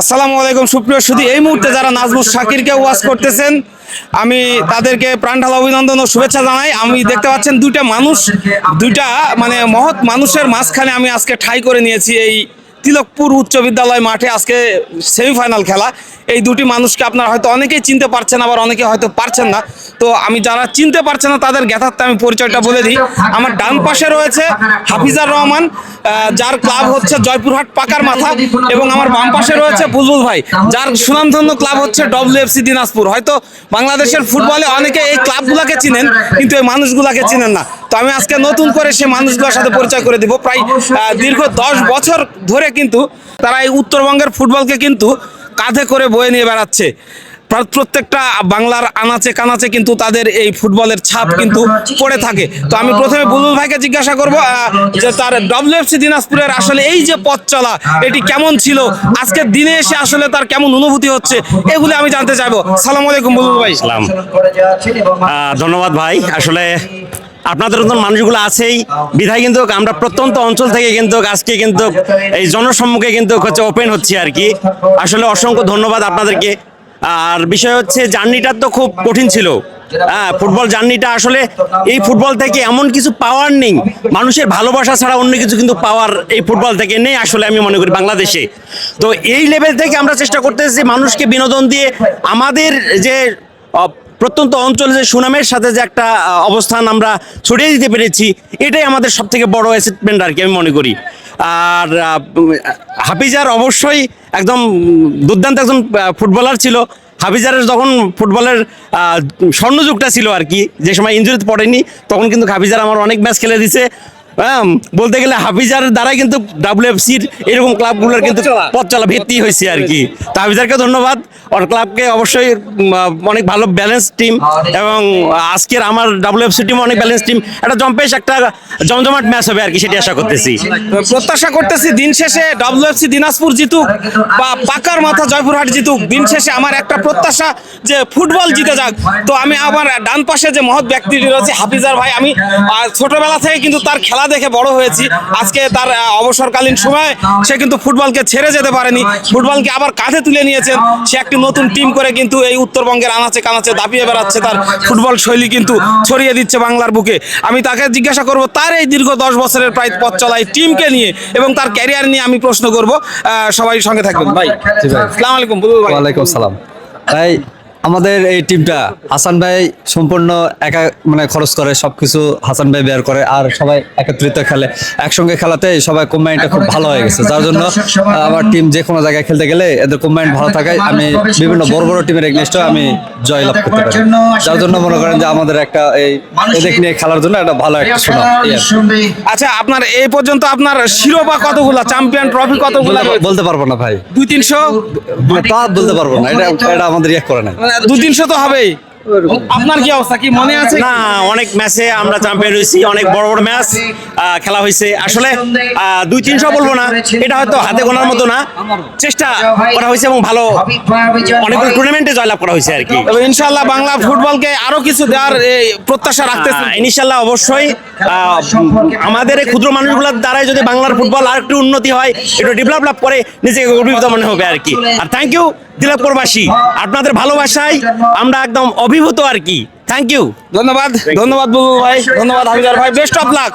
আসসালামু আলাইকুম, সুপ্রিয় শুধু এই মুহূর্তে যারা নাজমুস শাকিরকে ওয়াজ করতেছেন, আমি তাদেরকে প্রাণঢাল অভিনন্দন ও শুভেচ্ছা জানাই। আমি দেখতে পাচ্ছেন দুইটা মানুষ, দুইটা মানে মহৎ মানুষের মাঝখানে আমি আজকে ঠাই করে নিয়েছি এই তিলকপুর উচ্চ বিদ্যালয় মাঠে আজকে সেমিফাইনাল খেলা। এই দুটি মানুষকে আপনারা হয়তো অনেকেই চিনতে পারছেন, আবার অনেকে হয়তো পারছেন না। তো আমি যারা চিনতে পারছেন না, তাদের জ্ঞাতার্থে আমি পরিচয়টা বলে দিই। আমার ডান পাশে রয়েছে হাফিজার রহমান যার ক্লাব হচ্ছে জয়পুরহাট পাকার মাথা, এবং আমার বাম পাশে রয়েছে বুলবুল ভাই, যার সুনামধন্য ক্লাব হচ্ছে ডব্লিউএফসি দিনাজপুর। হয়তো বাংলাদেশের ফুটবলে অনেকে এই ক্লাবগুলোকে চিনেন, কিন্তু এই মানুষগুলাকে চিনেন না। তো আমি আজকে নতুন করে সেই মানুষগুলোর সাথে পরিচয় করে দিব। প্রায় দীর্ঘ দশ বছর ধরে কিন্তু তারা এই উত্তরবঙ্গের ফুটবলকে কিন্তু কাঁধে করে বয়ে নিয়ে বেড়াচ্ছে। প্র- প্রত্যেকটা বাংলার আনাচে কানাচে কিন্তু তাদের এই ফুটবলের ছাপ কিন্তু পড়ে থাকে। তো আমি প্রথমে বুলবুল ভাইকে জিজ্ঞাসা করব আহ, যে তার ডব্লিউএফসি দিনাজপুরের আসলে এই যে পথ চলা এটি কেমন ছিল? আজকের দিনে এসে আসলে তার কেমন অনুভূতি হচ্ছে? এগুলি আমি জানতে চাইব। সালাম আলাইকুম বুলবুল ভাই। ইসলাম আহ, ধন্যবাদ ভাই। আসলে আপনাদের মতন মানুষগুলো আছেই। বিধায় কিন্তু আমরা প্রত্যন্ত অঞ্চল থেকে কিন্তু আজকে কিন্তু এই জনসম্মুখে কিন্তু হচ্ছে ওপেন হচ্ছে আর কি আসলে অসংখ্য ধন্যবাদ আপনাদেরকে। আর বিষয় হচ্ছে জার্নিটা তো খুব কঠিন ছিল। হ্যাঁ ফুটবল জার্নিটা আসলে এই ফুটবল থেকে এমন কিছু পাওয়ার নেই। মানুষের ভালোবাসা ছাড়া অন্য কিছু কিন্তু পাওয়ার এই ফুটবল থেকে নেই আসলে আমি মনে করি বাংলাদেশে। তো এই লেভেল থেকে আমরা চেষ্টা করতেছি মানুষকে বিনোদন দিয়ে আমাদের যে প্রত্যন্ত অঞ্চলে যে সুনামের সাথে যে একটা অবস্থান আমরা ছড়িয়ে দিতে পেরেছি, এটাই আমাদের সব থেকে বড় অ্যাচিভমেন্ট আর কি আমি মনে করি। আর হাফিজার অবশ্যই একদম দুর্দান্ত একজন ফুটবলার ছিল। হাফিজারের যখন ফুটবলের স্বর্ণযুগটা ছিল আর কি, যে সময় ইঞ্জুরিতে পড়েনি, তখন কিন্তু হাফিজার আমার অনেক ম্যাচ খেলে দিছে। হ্যাঁ বলতে গেলে হাফিজার দ্বারাই কিন্তু ডাব্লিউএফসির এরকম ক্লাবগুলোর কিন্তু পথ চলা ভিত্তি হয়েছে আর কি। তো হাফিজারকে ধন্যবাদ। ওর ক্লাবকে অবশ্যই অনেক ভালো ব্যালেন্স টিম এবং আজকের আমার ডাব্লিউএফসি টিম অনেক ব্যালেন্স টিম একটা জম্পেশ একটা জমজমাট ম্যাচ হবে আর কি সেটি আশা করতেছি। প্রত্যাশা করতেছি দিন শেষে ডব্লিউএফসি দিনাজপুর জিতুক বা পাকার মাথা জয়পুরহাট জিতুক দিন শেষে আমার একটা প্রত্যাশা যে ফুটবল জিতে যাক। তো আমি আমার ডান পাশে যে মহৎ ব্যক্তিটি রয়েছে হাফিজার ভাই আমি ছোটবেলা থেকে কিন্তু তার খেলা দেখে বড় হয়েছি। আজকে তার অবসরকালীন সময় সে কিন্তু ফুটবলকে ছেড়ে যেতে পারেনি। ফুটবলকে আবার কাঁধে তুলে নিয়েছেন। সে একটি নতুন টিম করে কিন্তু এই উত্তরবঙ্গের আনাচে কানাচে দাপিয়ে বেড়াচ্ছে। তার ফুটবল শৈলী কিন্তু ছড়িয়ে দিচ্ছে বাংলার বুকে। আমি তাকে জিজ্ঞাসা করব তার এই দীর্ঘ দশ বছরের প্রায় পথ চলা এই টিমকে নিয়ে এবং তার ক্যারিয়ার নিয়ে আমি প্রশ্ন করব। আহ, সবাই সঙ্গে থাকবেন। ভাই ভাই। আসসালামু আলাইকুম ভাই। ওয়ালাইকুম সালাম। তাই আমাদের এই টিমটা হাসান ভাই সম্পূর্ণ একা মানে খরচ করে সবকিছু হাসান ভাই বের করে আর সবাই একত্রিত খেলে। একসঙ্গে খেলাতে সবাই কম্বাইনটা খুব ভালো হয়ে গেছে। যার জন্য আমার টিম যে কোনো জায়গায় খেলতে গেলে এদের কম্বাইন ভালো থাকায় আমি বিভিন্ন বড় বড় টিমের এগনেস্টও আমি জয় লাভ করতে পারি। যার জন্য মনে করেন যে আমাদের একটা এই এদের নিয়ে খেলার জন্য একটা ভালো একটা সুনাম। আচ্ছা আপনার এই পর্যন্ত আপনার শিরোপা কতগুলা? চ্যাম্পিয়ন ট্রফি কতগুলা? বলতে- বলতে পারব না ভাই। দুই তিনশো? তা বলতে পারব না। এটা এটা আমাদের ইয়ে করে না তিনশো তো হবেই। আপনার কি অবস্থা? কি মনে আছে? না অনেক ম্যাচে আমরা চ্যাম্পিয়ন হয়েছি অনেক বড় বড় ম্যাচ খেলা হয়েছে। আসলে দুই তিনশো বলব না এটা হয়তো হাতে গোনার মতো না। চেষ্টা করা হয়েছে এবং ভালো অনেকগুলো টুর্নামেন্টে জয়লাভ করা হয়েছে আর কি। ইনশাল্লাহ বাংলা ফুটবলকে আরও কিছু দেওয়ার প্রত্যাশা রাখতেছি ইনশাল্লাহ অবশ্যই আহ, আমাদের এই ক্ষুদ্র মানুষগুলোর দ্বারাই যদি বাংলার ফুটবল আর একটু উন্নতি হয় একটু ডেভেলপ লাভ করে নিজেকে গর্বিত মনে হবে আর কি। আর থ্যাংক ইউ দিলাপুরবাসী আপনাদের ভালোবাসায় আমরা একদম অভিভূত আর কি। থ্যাংক ইউ ধন্যবাদ। ধন্যবাদ বুবু ভাই। ধন্যবাদ হাবিদার ভাই। Best of luck